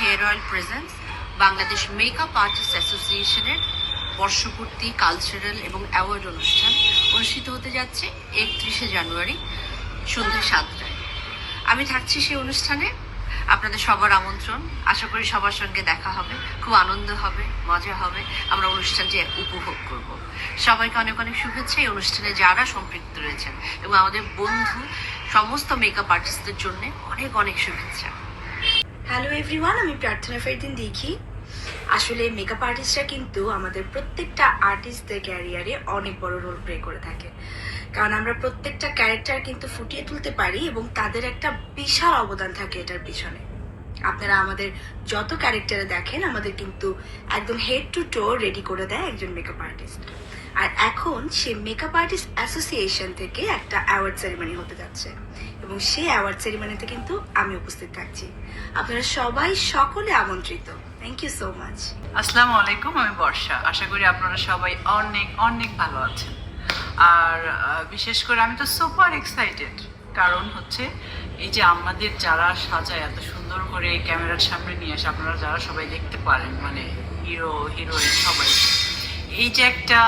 Hair oil presence Bangladesh makeup artist অ্যাসোসিয়েশনের বর্ষপূর্তি cultural এবং অ্যাওয়ার্ড অনুষ্ঠান অনুষ্ঠিত হতে যাচ্ছে একত্রিশে জানুয়ারি সন্ধ্যে সাতটায়। আমি থাকছি সেই অনুষ্ঠানে। আপনাদের সবার আমন্ত্রণ। আশা করি সবার সঙ্গে দেখা হবে। খুব আনন্দ হবে, মজা হবে। আমরা অনুষ্ঠানটি উপভোগ করব। সবাইকে অনেক অনেক শুভেচ্ছা। এই অনুষ্ঠানে যারা সম্পৃক্ত রয়েছেন এবং আমাদের বন্ধু, সমস্ত মেকআপ আর্টিস্টদের জন্য অনেক অনেক শুভেচ্ছা। হ্যালো এভরিওয়ান আমি প্রার্থনা ফেরদিন দেখি আসলে মেকআপ আর্টিস্টরা কিন্তু আমাদের প্রত্যেকটা আর্টিস্টদের ক্যারিয়ারে অনেক বড় রোল প্লে করে থাকে। কারণ আমরা প্রত্যেকটা ক্যারেক্টার কিন্তু ফুটিয়ে তুলতে পারি এবং তাদের একটা বিশাল অবদান থাকে এটার পিছনে। আপনারা আমাদের যত ক্যারেক্টারে দেখেন, আমাদের কিন্তু একদম হেড টু টো রেডি করে দেয় একজন মেকআপ আর্টিস্ট আর এখন সে মেকআপ আর্টিস্ট অ্যাসোসিয়েশন থেকে একটা অ্যাওয়ার্ড সেরিমনি হতে যাচ্ছে। এবং সেই অ্যাওয়ার্ড সেরিমনিতে কিন্তু আমি উপস্থিত থাকছি। আপনারা সবাই সকলে আমন্ত্রিত। থ্যাংক ইউ সো মাচ আসসালামু আলাইকুম, আমি বর্ষা। আশা করি আপনারা সবাই অনেক অনেক ভালো আছেন। আর বিশেষ করে আমি তো সুপার এক্সাইটেড কারণ হচ্ছে এই যে আমাদের যারা সাজায়, এত সুন্দর করে ক্যামেরার সামনে নিয়ে আসে, আপনারা যারা সবাই দেখতে পারেন মানে হিরো, হিরোইন সবাই। এই যে একটা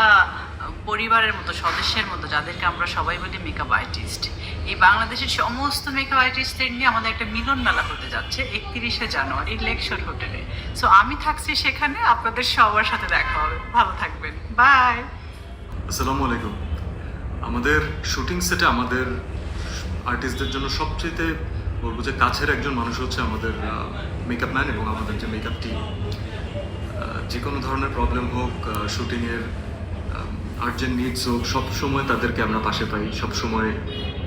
পরিবারের মতো, সদস্যের মতো, যাদেরকে আমরা সবাই বলি মেকআপ আর্টিস্ট এই বাংলাদেশের সমস্ত মেকআপ আর্টিস্টদের নিয়ে আমাদের একটা মিলন মেলা হতে যাচ্ছে একত্রিশে জানুয়ারি লেকশোর হোটেলে। সো আমি থাকছি সেখানে, আপনাদের সবার সাথে দেখা হবে। ভালো থাকবেন। বাই আসসালামু আলাইকুম। আমাদের শুটিং সেটে আমাদের আর্টিস্টদের জন্য সবচেয়ে বলব যে কাছের একজন মানুষ হচ্ছে আমাদের মেকআপ ম্যান এবং আমাদের যে মেকআপ টিম যে কোনো ধরনের প্রবলেম হোক শুটিংয়ের আর্জেন্ট নিডস হোক সব সময় তাদেরকে আমরা পাশে পাই। সব সময়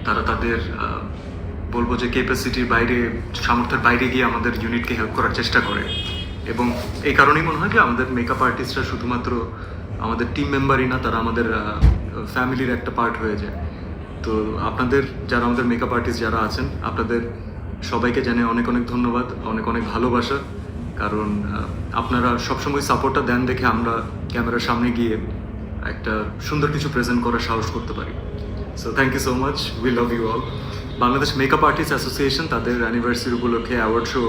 তারা তাদের বলব যে ক্যাপাসিটির বাইরে, সামর্থ্যের বাইরে গিয়ে আমাদের ইউনিটকে হেল্প করার চেষ্টা করে। এবং এই কারণেই মনে হয় যে আমাদের মেকআপ আর্টিস্টরা শুধুমাত্র আমাদের টিম মেম্বারই না, তারা আমাদের ফ্যামিলির একটা পার্ট হয়ে যায়। তো আপনাদের, যারা আমাদের মেকআপ আর্টিস্ট যারা আছেন, আপনাদের সবাইকে জানে অনেক অনেক ধন্যবাদ, অনেক অনেক ভালোবাসা। কারণ আপনারা সবসময় সাপোর্টটা দেন দেখে আমরা ক্যামেরার সামনে গিয়ে একটা সুন্দর কিছু প্রেজেন্ট করার সাহস করতে পারি। So thank you so much we love you all Bangladesh makeup artist association তাদের অ্যানিভার্সারি উপলক্ষে অ্যাওয়ার্ড শো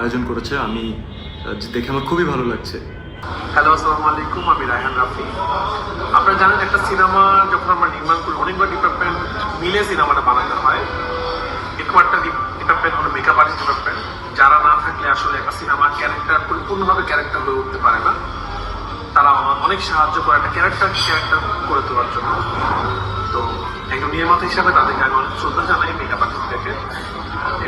আয়োজন করেছে। আমি দেখে আমার খুবই ভালো লাগছে। হ্যালো আসসালামু আলাইকুম। আমি রায়হান রাফি। আপনারা জানেন, একটা সিনেমা যখন আমরা নির্মাণ করি, অনেকবার ডিপার্টমেন্ট মিলে সিনেমাটা বানাতে হয়। এরকম একটা ডিপার্টমেন্ট হলো মেকআপ আর্টিস্ট ডিপার্টমেন্ট যারা না থাকলে আসলে একটা সিনেমার ক্যারেক্টার পরিপূর্ণভাবে ক্যারেক্টার হয়ে উঠতে পারে না। অনেক সাহায্য করে একটা ক্যারেক্টার ক্যারেক্টার করে তোলার জন্য। তো একজন নির্মাতা হিসাবে তাদেরকে আমি অনেক শ্রদ্ধা জানাই মেকআপ আর্টিস্টদেরকে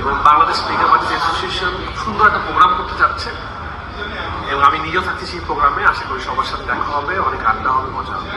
এবং বাংলাদেশ মেকআপ আর্টিস্ট অ্যাসোসিয়েশন সুন্দর একটা প্রোগ্রাম করতে চাচ্ছে এবং আমি নিজেও থাকছি সেই প্রোগ্রামে আশা করি সবার সাথে দেখা হবে, অনেক আড্ডা হবে, মজা হবে।